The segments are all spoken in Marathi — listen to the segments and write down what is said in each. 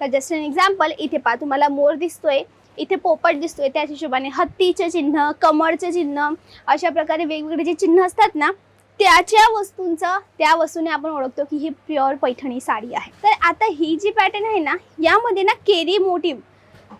तर जस्ट अन एक्झाम्पल इथे पहा तुम्हाला मोर दिसतोय इथे पोपट दिसतोय त्याच हिशोबाने हत्तीचे चिन्ह कमळचे चिन्ह अशा प्रकारे वेगवेगळे जे चिन्ह असतात ना त्याच्या वस्तूंचं त्या वस्तूने आपण ओळखतो की ही प्युअर पैठणी साडी आहे. तर आता ही जी पॅटर्न आहे ना यामध्ये ना केरी मोटिव्ह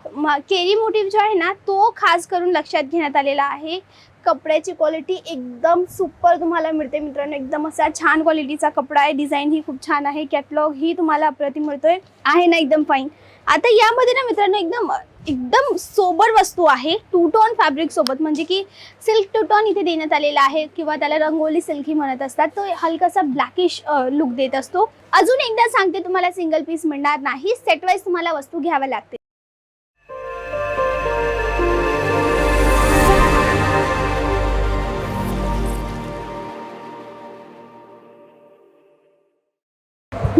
केरी मोटिव्ह जो आहे ना तो खास करून लक्षात घेण्यात आलेला आहे. कपड्याची क्वालिटी एकदम सुपर तुम्हाला मिळते मित्रांनो. एकदम असा छान क्वालिटीचा कपडा आहे. डिझाईन ही खूप छान आहे. कॅटलॉग ही तुम्हाला अप्रतिम मिळतोय. आहे ना एकदम फाईन आता यामध्ये ना मित्रांनो एकदम एकदम सोबर वस्तू आहे. टू टोन फॅब्रिक सोबत. म्हणजे की सिल्क टू टोन इथे देण्यात आलेला आहे किंवा त्याला रंगोली सिल्की म्हणत असतात. तो हलकासा ब्लॅकिश लुक देत असतो. अजून एकदा सांगते तुम्हाला सिंगल पीस मिळणार नाही. सेट वाईज तुम्हाला वस्तू घ्याव्या लागते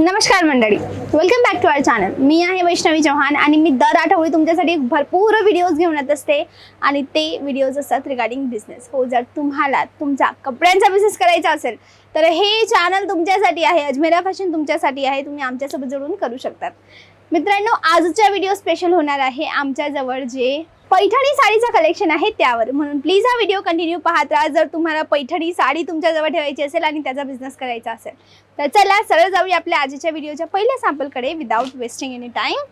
नमस्कार मंडळी. Welcome back to our channel मी आहे वैष्णवी चव्हाण आणि मी दर आठवडी तुमच्यासाठी भरपूर व्हिडिओज घेऊन येत असते. आणि ते व्हिडिओज असतात रिगार्डिंग बिझनेस हो जर तुम्हाला तुमचा कपड्यांचा बिझनेस करायचा असेल तर हे चॅनल तुमच्यासाठी आहे. अजमेरा फॅशन तुमच्यासाठी आहे. तुम्ही आमच्यासोबत जोडून करू शकतात. मित्रांनो आजचा व्हिडिओ स्पेशल होणार आहे आमच्याजवळ जे पैठणी साडीचं कलेक्शन आहे त्यावर. म्हणून प्लीज हा व्हिडिओ कंटिन्यू पाहत राहा. जर तुम्हाला पैठणी साडी तुमच्याजवळ ठेवायची असेल आणि त्याचा बिझनेस करायचा असेल तर चला सरळ जाऊया आपल्या आजच्या व्हिडिओच्या पहिल्या सॅम्पलकडे विदाऊट वेस्टिंग एनी टाईम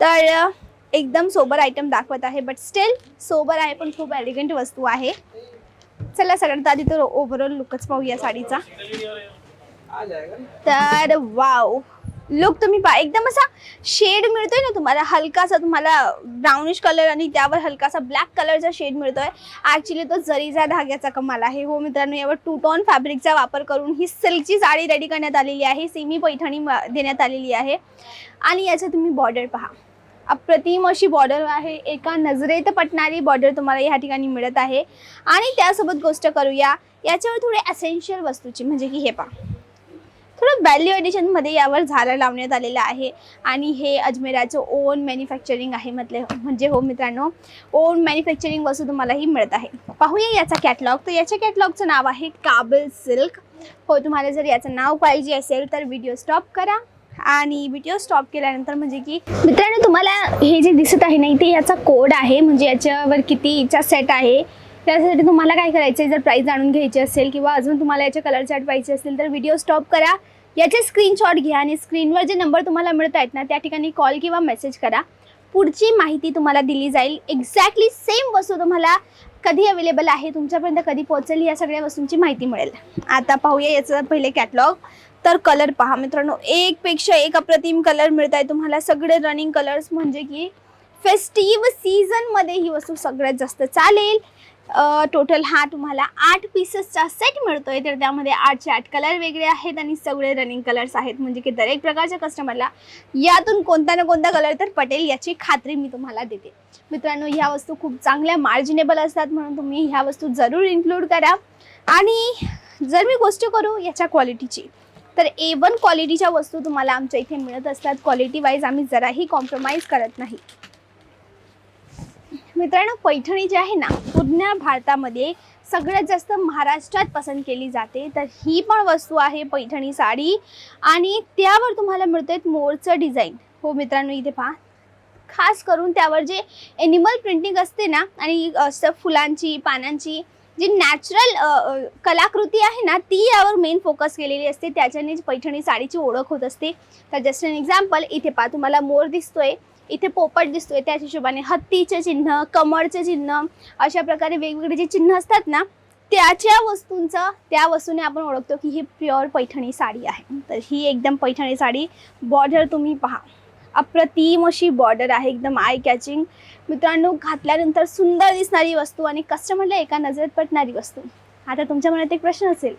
तर एकदम सोबर आयटम दाखवत आहे बट स्टील सोबर आहे पण खूप एलिगंट वस्तू आहे. चला सगळ्यात आधी तर ओव्हरऑल लुकच पाहूया साडीचा. तर वाव लुक तुम्ही पहा एकदम असा शेड मिळतोय ना तुम्हाला. हलकासा तुम्हाला ब्राउनिश कलर आणि त्यावर हलकासा ब्लॅक कलरचा शेड मिळतोय. ऍक्च्युली तो जरीचा धाग्याचा कमाल आहे. हो मित्रांनो यावर टू टॉन फॅब्रिकचा वापर करून ही सिल्कची साडी रेडी करण्यात आलेली आहे. सेमी पैठणी म- देण्यात आलेली आहे. आणि याचं तुम्ही बॉर्डर पहा. अप्रतिम अशी बॉर्डर आहे. एका नजरेत पटणारी बॉर्डर तुम्हाला या ठिकाणी मिळत आहे. आणि त्यासोबत गोष्ट करूया. याच्यावर थोडे असेन्शियल वस्तूची म्हणजे की हे पहा. थोडं व्हॅल्यू एडिशनमध्ये यावर झाडं लावण्यात आलेलं आहे. आणि हे अजमेराचं ओन मॅन्युफॅक्चरिंग आहे म्हटले म्हणजे हो मित्रांनो ओन मॅन्युफॅक्चरिंग वस्तू तुम्हाला ही मिळत आहे. पाहूया याचा कॅटलॉग तर याच्या कॅटलॉगचं नाव आहे काबल सिल्क. हो तुम्हाला जर याचं नाव पाहिजे असेल तर व्हिडिओ स्टॉप करा. आणि व्हिडिओ स्टॉप केल्यानंतर म्हणजे की मित्रांनो तुम्हाला हे जे दिसत आहे ना इथे याचा कोड आहे. म्हणजे याच्यावर कितीचा सेट आहे. त्यासाठी तुम्हाला काय करायचं आहे जर प्राईस जाणून घ्यायची असेल किंवा अजून तुम्हाला याचे कलर चार्ट पाहिजे असेल तर व्हिडिओ स्टॉप करा. याचे स्क्रीनशॉट घ्या आणि स्क्रीनवर जे नंबर तुम्हाला मिळत आहेत ना त्या ठिकाणी कॉल किंवा मेसेज करा. पुढची माहिती तुम्हाला दिली जाईल. एक्झॅक्टली सेम वस्तू तुम्हाला कधी अवेलेबल आहे तुमच्यापर्यंत कधी पोहोचेल या सगळ्या वस्तूंची माहिती मिळेल. आता पाहूया याचं पहिले कॅटलॉग तर कलर पहा मित्रांनो एकपेक्षा एक अप्रतिम कलर मिळत आहे तुम्हाला. सगळे रनिंग कलर्स म्हणजे की फेस्टिव्ह सीझनमध्ये ही वस्तू सगळ्यात जास्त चालेल. टोटल हा तुम्हाला आठ पीसेसचा सेट मिळतो आहे तर त्यामध्ये आठचे आठ कलर वेगळे आहेत आणि सगळे रनिंग कलर्स आहेत. म्हणजे की दरेक प्रकारच्या कस्टमरला यातून कोणता ना कोणता कलर तर पटेल याची खात्री मी तुम्हाला देते. मित्रांनो ह्या वस्तू खूप चांगल्या मार्जिनेबल असतात म्हणून तुम्ही ह्या वस्तू जरूर इन्क्लूड करा. आणि जर मी गोष्ट करू याच्या क्वालिटीची तर ए वन क्वालिटीच्या वस्तू तुम्हाला आमच्या इथे मिळत असतात. क्वालिटी वाईज आम्ही जराही कॉम्प्रोमाइज करत नाही. मित्रांनो पैठणी जी आहे ना पूर्ण भारतामध्ये सगळ्यात जास्त महाराष्ट्रात पसंत केली जाते. तर ही पण वस्तू आहे पैठणी साडी आणि त्यावर तुम्हाला मिळते मोरचं डिझाईन. हो मित्रांनो इथे पहा. खास करून त्यावर जे एनिमल प्रिंटिंग असते ना आणि असं फुलांची पानांची जी नॅचरल कलाकृती आहे ना ती यावर मेन फोकस केलेली असते. त्याच्याने पैठणी साडीची ओळख होत असते. तर जस्ट अन एक्झाम्पल इथे पहा तुम्हाला मोर दिसतोय. इथे पोपट दिसतोय त्याच हिशोबाने. हत्तीचे चिन्ह कमळचे चिन्ह अशा प्रकारे वेगवेगळे जे चिन्ह असतात ना त्याच्या वस्तूंचं त्या वस्तूने आपण ओळखतो की ही प्युअर पैठणी साडी आहे. तर ही एकदम पैठणी साडी बॉर्डर तुम्ही पहा. अप्रतिम अशी बॉर्डर आहे एकदम आय कॅचिंग मित्रांनो घातल्यानंतर सुंदर दिसणारी वस्तू आणि कस्टमरला एका नजरेत पटणारी वस्तू. आता तुमच्या मनात एक प्रश्न असेल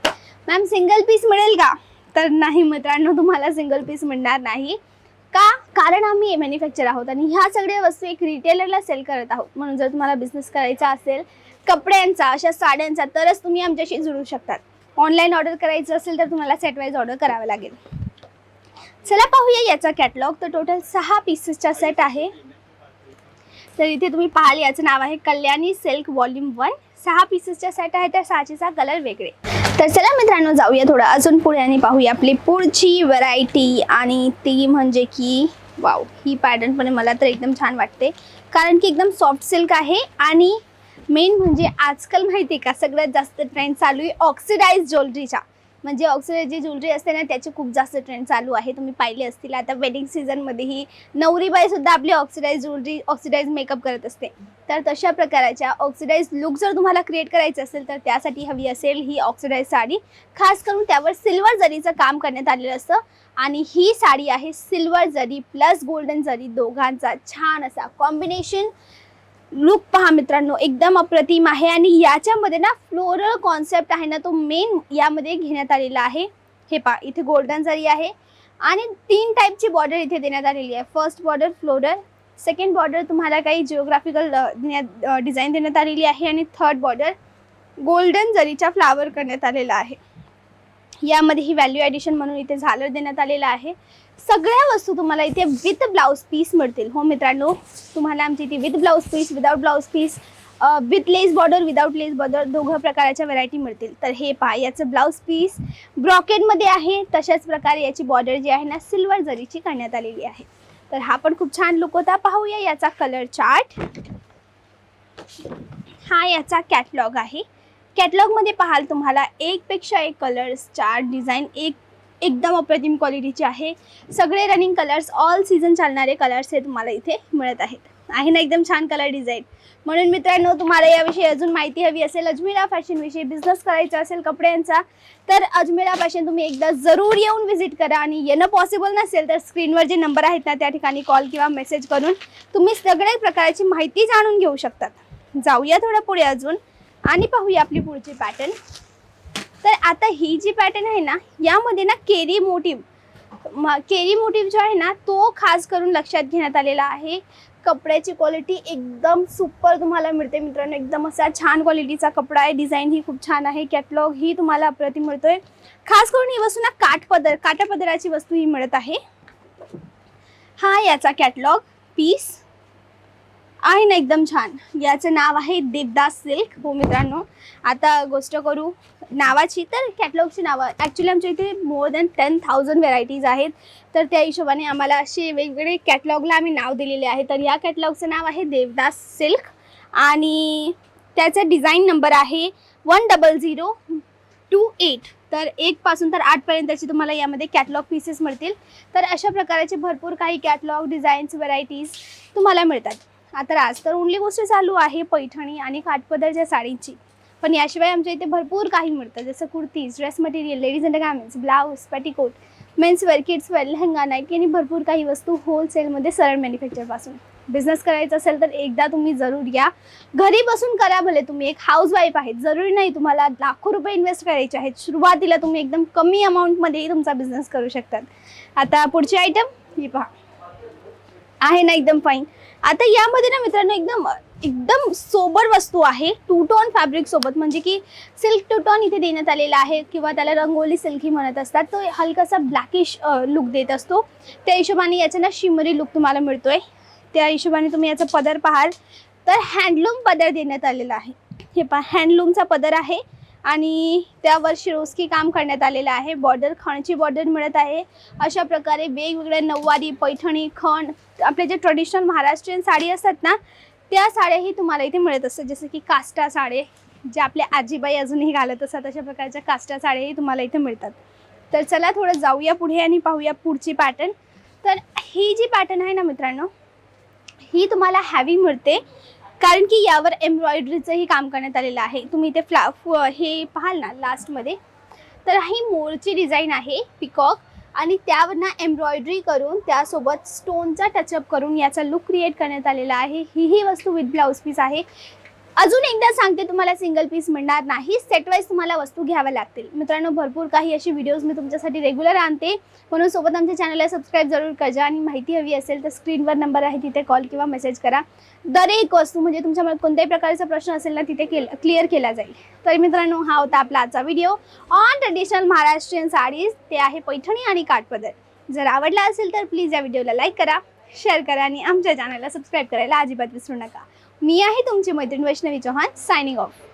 मॅम सिंगल पीस मिळेल का? तर नाही मित्रांनो तुम्हाला सिंगल पीस मिळणार नाही. कारण आम्ही मॅन्युफॅक्चर आहोत आणि ह्या सगळ्या वस्तू एक रिटेलरला सेल करत आहोत. म्हणून जर तुम्हाला बिझनेस करायचा असेल कपड्यांचा अशा साड्यांचा तरच तुम्ही आमच्याशी जुळू शकतात. ऑनलाईन ऑर्डर करायचं असेल तर तुम्हाला सेट वाईज ऑर्डर करावं लागेल. चला पाहूया याचा कॅटलॉग तर टोटल सहा पीसेसचा सेट आहे. तर इथे तुम्ही पाहाल याचं नाव आहे कल्याणी सिल्क वॉल्यूम वन सहा पीसेसच्या सेट आहे तर सहाचेचा कलर वेगळे. तर चला मित्रांनो जाऊया थोडं अजून पुढे आणि पाहूया आपली पुढची व्हरायटी आणि ती म्हणजे की वाव ही पॅटर्न पण मला तर एकदम छान वाटते. कारण की एकदम सॉफ्ट सिल्क आहे आणि मेन म्हणजे आजकाल माहिती आहे का सगळ्यात जास्त ट्रेंड चालू आहे ऑक्सिडाईज ज्वेलरीचा म्हणजे ऑक्सिडाईज जी ज्वेलरी असते ना त्याचे खूप जास्त ट्रेंड चालू आहे. तुम्ही पाहिले असतील आता वेडिंग सीझनमध्येही नवरीबाई सुद्धा आपली ऑक्सिडाईज ज्वेलरी ऑक्सिडाईज मेकअप करत असते. तर तशा प्रकारच्या ऑक्सिडाईज लुक जर तुम्हाला क्रिएट करायचं असेल तर त्यासाठी हवी असेल ही ऑक्सिडाईज साडी. खास करून त्यावर सिल्वर जरीचं काम करण्यात आलेलं असतं आणि ही साडी आहे सिल्वर जरी प्लस गोल्डन जरी दोघांचा छान असा कॉम्बिनेशन लुक पहा मित्रांनो एकदम अप्रतिम आहे आणि याच्यामध्ये ना फ्लोरल कॉन्सेप्ट आहे ना तो मेन यामध्ये घेण्यात आलेला आहे. हे पहा इथे गोल्डन जरी आहे आणि तीन टाईपची बॉर्डर इथे देण्यात आलेली आहे. First border floral second border तुम्हाला काही जिओग्राफिकल देण्यात डिझाईन देण्यात आलेली आहे आणि थर्ड बॉर्डर गोल्डन जरीचा फ्लावर करण्यात आलेला आहे. यामध्ये ही व्हॅल्यू ॲडिशन म्हणून इथे झालर देण्यात आलेला आहे. सगळ्या वस्तू तुम्हाला इथे विथ ब्लाऊज पीस मिळतील. हो मित्रांनो तुम्हाला आमची इथे with blouse piece without blouse piece with lace border without lace border दोघं प्रकाराच्या व्हरायटी मिळतील. तर हे पहा याचं ब्लाऊज पीस ब्रॉकेटमध्ये आहे. तशाच प्रकारे याची बॉर्डर जी आहे ना सिल्वर जरीची करण्यात आलेली आहे. तर हा पण खूप छान लुक होता. पाहूया याचा कलर चार्ट हा याचा कॅटलॉग आहे. कॅटलॉगमध्ये पाहाल तुम्हाला एकपेक्षा एक कलर्स चार डिझाईन एक एकदम अप्रतिम क्वालिटीचे आहे. सगळे रनिंग कलर्स ऑल सीझन चालणारे कलर्स हे तुम्हाला इथे मिळत आहेत. आहे ना एकदम छान कलर डिझाईन म्हणून मित्रांनो तुम्हाला याविषयी अजून माहिती हवी असेल अजमेरा फॅशनविषयी बिझनेस करायचा असेल कपड्यांचा तर अजमेरा फॅशन तुम्ही एकदा जरूर येऊन व्हिजिट करा आणि येणं पॉसिबल नसेल तर स्क्रीनवर जे नंबर आहेत ना त्या ठिकाणी कॉल किंवा मेसेज करून तुम्ही सगळ्या प्रकारची माहिती जाणून घेऊ शकतात. जाऊया थोडं पुढे अजून. आणि पाहूया आपली पुढची पॅटर्न तर आता ही जी पॅटर्न आहे ना यामध्ये ना केरी मोटिव केरी मोटिव जो आहे ना तो खास करून लक्षात घेण्यात आलेला आहे. कपड्याची क्वालिटी एकदम सुपर तुम्हाला मिळते मित्रांनो. एकदम असा छान क्वालिटीचा कपडा आहे. डिझाईन ही खूप छान आहे. कॅटलॉग ही तुम्हाला अप्रतिम मिळतोय. खास करून ही वस्तू ना काठपदर काठापदराची वस्तू ही मिळत आहे. हा याचा कॅटलॉग पीस आहे ना एकदम छान. याचं नाव आहे देवदास सिल्क. हो मित्रांनो आता गोष्ट करू नावाची तर कॅटलॉगची नावं. ॲक्च्युली आमच्या इथे more than ten thousand varieties आहेत. तर त्या हिशोबाने आम्हाला असे वेगवेगळे कॅटलॉगला आम्ही नाव दिलेले आहे. तर या कॅटलॉगचं नाव आहे देवदास सिल्क. आणि त्याचा डिझाईन नंबर आहे one double zero two eight तर एकपासून तर आठपर्यंतचे तुम्हाला यामध्ये कॅटलॉग पीसेस मिळतील. तर अशा प्रकारचे भरपूर काही कॅटलॉग डिझाईन्स व्हरायटीज तुम्हाला मिळतात. आता आज तर ओनली गोष्ट चालू आहे पैठणी आणि काठपदरच्या साडीची. पण याशिवाय आमच्या इथे भरपूर काही मिळतं जसं kurtis dress material ladies and garments blouse petticoat men's kidswear kids lehenga night आणि भरपूर काही वस्तू होलसेलमध्ये सरळ मॅन्युफॅक्चरपासून बिझनेस करायचा असेल तर एकदा तुम्ही जरूर या. घरी बसून करा भले तुम्ही. एक हाऊस वाईफ आहेत जरुरी नाही तुम्हाला लाखो रुपये इन्व्हेस्ट करायचे आहेत. सुरुवातीला तुम्ही एकदम कमी अमाऊंटमध्येही तुमचा बिझनेस करू शकतात. आता पुढची आयटम ही पहा. आहे ना एकदम फाईन आता यामध्ये ना मित्रांनो एकदम एकदम सोबर वस्तू आहे. टू टॉन फॅब्रिक सोबत म्हणजे की सिल्क टू टॉन इथे देण्यात आलेला आहे किंवा त्याला रंगोली सिल्की म्हणत असतात. तो हलकासा ब्लॅकिश लुक देत असतो. त्या हिशोबाने याचा ना शिमरी लुक तुम्हाला मिळतोय. त्या हिशोबाने तुम्ही याचा पदर पाहाल. तर हँडलूम पदर देण्यात आलेला आहे. हे पहा हँडलूमचा पदर आहे. आणि त्यावर शिरोस्की काम करण्यात आलेलं आहे. बॉर्डर खणची बॉर्डर मिळत आहे. अशा प्रकारे वेगवेगळ्या नऊवारी पैठणी खण आपले जे ट्रेडिशनल महाराष्ट्रीयन साडी असतात ना त्या साड्याही तुम्हाला इथे मिळत असतात. जसं की काष्टा साडे जे आपल्या आजीबाई अजूनही घालत असतात अशा प्रकारच्या काष्टा साड्याही तुम्हाला इथे मिळतात. तर चला थोडं जाऊया पुढे आणि पाहूया पुढची पॅटर्न तर ही जी पॅटर्न आहे ना मित्रांनो ही तुम्हाला हॅवी मिळते. कारण की यावर एम्ब्रॉयडरीचंही काम करण्यात आलेलं आहे. तुम्ही इथे फ्ला फ- हे पाहाल ना लास्टमध्ये? तर ही मोरची डिझाईन आहे पिकॉक आणि त्यावर ना एम्ब्रॉयडरी करून त्यासोबत स्टोनचा टचअप करून याचा लुक क्रिएट करण्यात आलेला आहे. ही ही वस्तू विथ ब्लाऊज पीस आहे. अजून एकदा सांगते तुम्हाला सिंगल पीस मिळणार नाही. सेट वाईज तुम्हाला वस्तू घ्याव्या लागतील. मित्रांनो भरपूर काही अशी व्हिडिओज मी तुमच्यासाठी रेग्युलर आणते. म्हणून सोबत आमच्या चॅनलला सबस्क्राईब जरूर करा आणि माहिती हवी असेल तर स्क्रीनवर नंबर आहे तिथे कॉल किंवा मेसेज करा. दर एक वस्तू म्हणजे तुमच्यामुळे कोणत्याही प्रकारचा प्रश्न असेल ना तिथे केल क्लिअर केला जाईल. तर मित्रांनो हा होता आपला आजचा video on traditional Maharashtrian saris ते आहे पैठणी आणि काठपदर जर आवडला असेल तर प्लीज या व्हिडिओला लाईक करा शेअर करा आणि आमच्या चॅनलला सबस्क्राईब करायला अजिबात विसरू नका. मी आहे तुमची मैत्रीण वैष्णवी चौहान सायनिंग ऑफ